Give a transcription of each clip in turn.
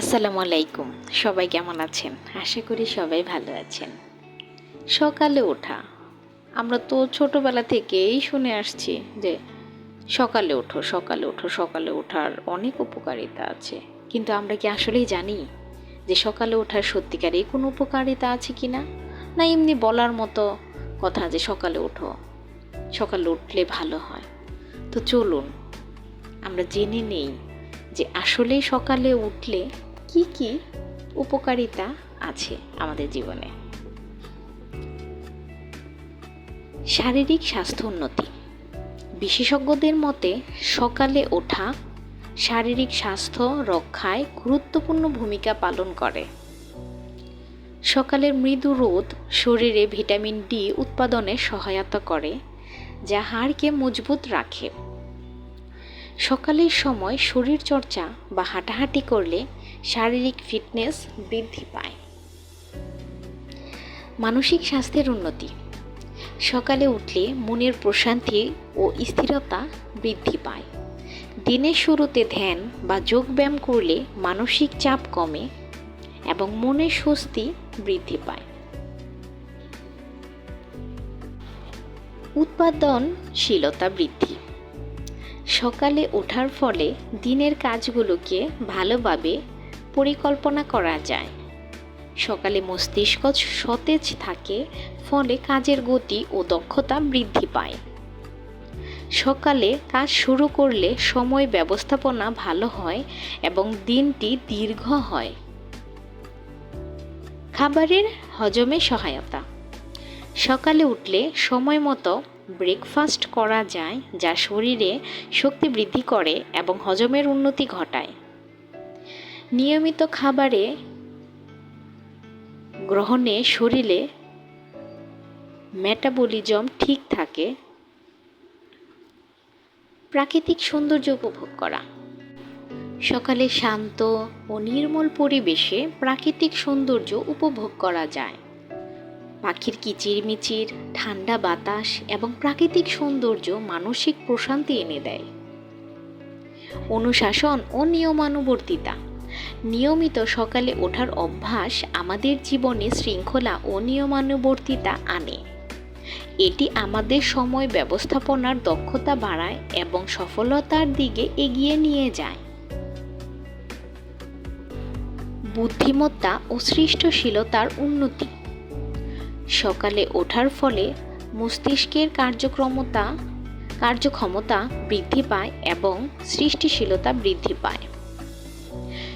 আসসালামু আলাইকুম। সবাই কেমন আছেন? আশা করি সবাই ভালো আছেন। সকালে ওঠা। আমরা তো ছোটবেলা থেকেই শুনে আসছি যে সকালে ওঠো সকালে ওঠো, সকালে ওঠার অনেক উপকারিতা আছে। কিন্তু আমরা কি আসলেই জানি যে সকালে ওঠার সত্যিকারই কোনো উপকারিতা আছে কি না? না এমনি বলার মতো কথা যে সকালে ওঠো, সকালে উঠলে ভালো হয়। তো চলুন, আমরা জেনে নেই যে আসলে সকালে উঠলে কি কি উপকারিতা আছে আমাদের জীবনে? শারীরিক স্বাস্থ্য উন্নতি। বিশেষজ্ঞদের মতে সকালে ওঠা শারীরিক স্বাস্থ্য রক্ষায় গুরুত্বপূর্ণ ভূমিকা পালন করে। সকালের মৃদু রোদ শরীরে ভিটামিন ডি উৎপাদনে সহায়তা করে, যা হাড়কে মজবুত রাখে। সকালের সময় শরীর চর্চা বা হাঁটাহাঁটি করলে শারীরিক ফিটনেস বৃদ্ধি পায়। মানসিক স্বাস্থ্যের উন্নতি। সকালে উঠলে মনের প্রশান্তি ও স্থিরতা বৃদ্ধি পায়। দিনের শুরুতে ধ্যান বা যোগব্যায়াম করলে মানসিক চাপ কমে এবং মনের স্বস্তি বৃদ্ধি পায়। উৎপাদনশীলতা বৃদ্ধি। সকালে ওঠার ফলে দিনের কাজগুলোকে ভালোভাবে পরিকল্পনা করা যায়। সকালে মস্তিষ্ক সতেজ থাকে, ফলে কাজের গতি ও দক্ষতা বৃদ্ধি পায়। সকালে কাজ শুরু করলে সময় ব্যবস্থাপনা ভালো হয় এবং দিনটি দীর্ঘ হয়। খাবারের হজমে সহায়তা। সকালে উঠলে সময় মতো ব্রেকফাস্ট করা যায় যা শরীরে শক্তি বৃদ্ধি করে এবং হজমের উন্নতি ঘটায়। নিয়মিত খাবারে গ্রহণে শরীরে মেটাবলিজম ঠিক থাকে। প্রাকৃতিক সৌন্দর্য উপভোগ করা। সকালে শান্ত ও নির্মল পরিবেশে প্রাকৃতিক সৌন্দর্য উপভোগ করা যায়। পাখির কিচিরমিচির, ঠান্ডা বাতাস এবং প্রাকৃতিক সৌন্দর্য মানসিক প্রশান্তি এনে দেয়। অনুশাসন ও নিয়মানুবর্তিতা। নিয়মিত সকালে ওঠার অভ্যাস আমাদের জীবনে শৃঙ্খলা ও নিয়মানুবর্তিতা আনে। এটি আমাদের সময় ব্যবস্থাপনার দক্ষতা বাড়ায় এবং সফলতার দিকে এগিয়ে নিয়ে যায়। বুদ্ধিমত্তা ও সৃষ্টশীলতার উন্নতি সকালে ওঠার ফলে মস্তিষ্কের কার্যক্রমতা কার্যক্ষমতা বৃদ্ধি পায় এবং সৃষ্টিশীলতা বৃদ্ধি পায়।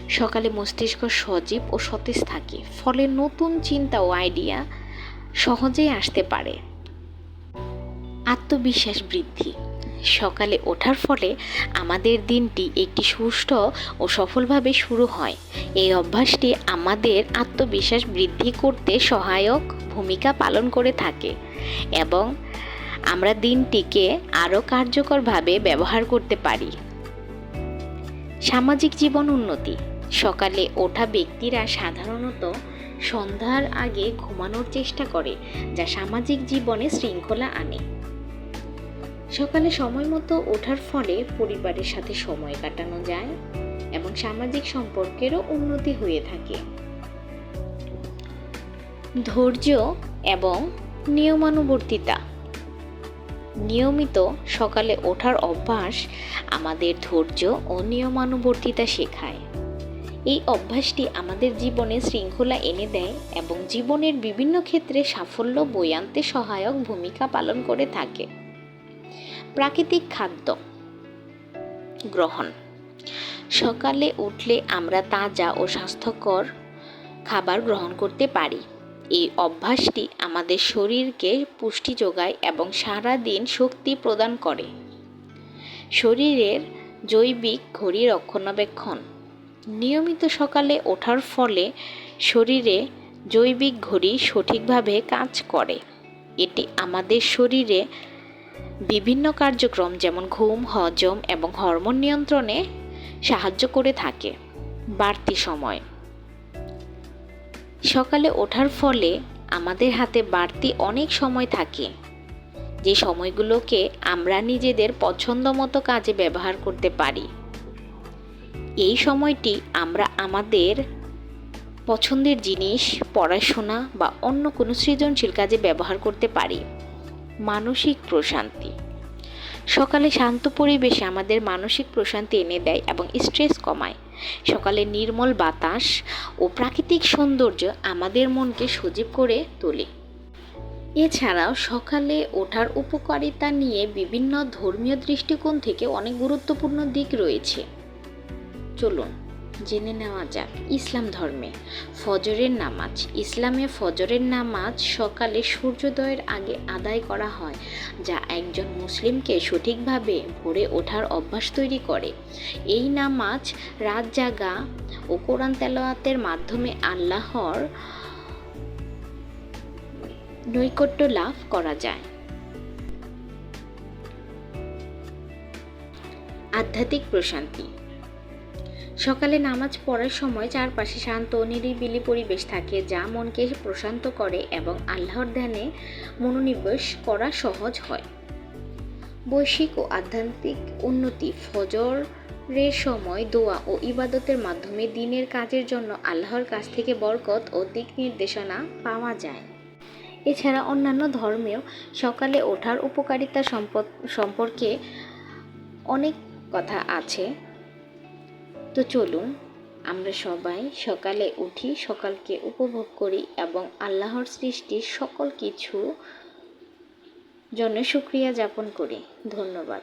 সকালে মস্তিষ্ক সজীব ও সতেজ থাকে, ফলে নতুন চিন্তা ও আইডিয়া সহজেই আসতে পারে। আত্মবিশ্বাস বৃদ্ধি সকালে ওঠার ফলে আমাদের দিনটি একটি সুষ্ঠু ও সফলভাবে শুরু হয়। এই অভ্যাসটি আমাদের আত্মবিশ্বাস বৃদ্ধি করতে সহায়ক ভূমিকা পালন করে থাকে এবং আমরা দিনটিকে আরও কার্যকরভাবে ব্যবহার করতে পারি। সামাজিক জীবন উন্নতি। সকালে ওঠা ব্যক্তিরা সাধারণত সন্ধ্যার আগে ঘুমানোর চেষ্টা করে, যা সামাজিক জীবনে শৃঙ্খলা আনে। সকালে সময় মতো ওঠার ফলে পরিবারের সাথে সময় কাটানো যায় এবং সামাজিক সম্পর্কেরও উন্নতি হয়ে থাকে। ধৈর্য এবং নিয়মানুবর্তিতা। নিয়মিত সকালে ওঠার অভ্যাস আমাদের ধৈর্য ও নিয়মানুবর্তিতা শেখায়। এই অভ্যাসটি আমাদের জীবনে শৃঙ্খলা এনে দেয় এবং জীবনের বিভিন্ন ক্ষেত্রে সাফল্য বই আনতে সহায়ক ভূমিকা পালন করে থাকে। প্রাকৃতিক খাদ্য গ্রহণ। সকালে উঠলে আমরা তাজা ও স্বাস্থ্যকর খাবার গ্রহণ করতে পারি। এই অভ্যাসটি আমাদের শরীরকে পুষ্টি যোগায় এবং সারা দিন শক্তি প্রদান করে। শরীরের জৈবিক ঘড়ি রক্ষণাবেক্ষণ। নিয়মিত সকালে ওঠার ফলে শরীরে জৈবিক ঘড়ি সঠিকভাবে কাজ করে। এটি আমাদের শরীরে বিভিন্ন কার্যক্রম যেমন ঘুম, হজম এবং হরমোন নিয়ন্ত্রণে সাহায্য করে থাকে বাড়তি সময়। সকালে ওঠার ফলে আমাদের হাতে বাড়তি অনেক সময় থাকে। যে সময়গুলোকে আমরা নিজেদের পছন্দ মতো কাজে ব্যবহার করতে পারি। এই সময়টি আমরা আমাদের পছন্দের জিনিস, পড়াশোনা বা অন্য কোনো সৃজনশীল কাজে ব্যবহার করতে পারি। মানসিক প্রশান্তি। সকালে শান্ত পরিবেশে আমাদের মানসিক প্রশান্তি এনে দেয় এবং স্ট্রেস কমায়। সকালে নির্মল বাতাস ও প্রাকৃতিক সৌন্দর্য আমাদের মনকে সজীব করে তোলে। এছাড়াও সকালে ওঠার উপকারিতা নিয়ে বিভিন্ন ধর্মীয় দৃষ্টিকোণ থেকে অনেক গুরুত্বপূর্ণ দিক রয়েছে। চলুন। জেনে নেওয়া যাক, ইসলাম ধর্মে। ফজরের নামাজ। ইসলামে ফজরের নামাজ সকালে সূর্যোদয়ের আগে আদায় করা হয়, যা একজন মুসলিমকে সঠিকভাবে ভোরে ওঠার অভ্যাস তৈরি করে। এই নামাজ রাত জাগা ও কোরআন তেলাওয়াতের মাধ্যমে আল্লাহর নৈকট্য লাভ করা যায়। আধ্যাত্মিক প্রশান্তি। সকালে নামাজ পড়ার সময় চারপাশে শান্ত নিরিবিলি পরিবেশ থাকে যা মনকে প্রশান্ত করে এবং আল্লাহর ধ্যানে মনোনিবেশ করা সহজ হয়। বৈশ্বিক ও আধ্যাত্মিক উন্নতি, ফজরের সময় দোয়া ও ইবাদতের মাধ্যমে দিনের কাজের জন্য আল্লাহর কাছ থেকে বরকত ও দিক নির্দেশনা পাওয়া যায়। এছাড়া অন্যান্য ধর্মেও সকালে ওঠার উপকারিতা সম্পর্কে অনেক কথা আছে। তো চলুন, আমরা সবাই সকালে উঠি, সকালকে উপভোগ করি এবং আল্লাহর সৃষ্টির সকল কিছু জন্য সুক্রিয়া যাপন করি। ধন্যবাদ।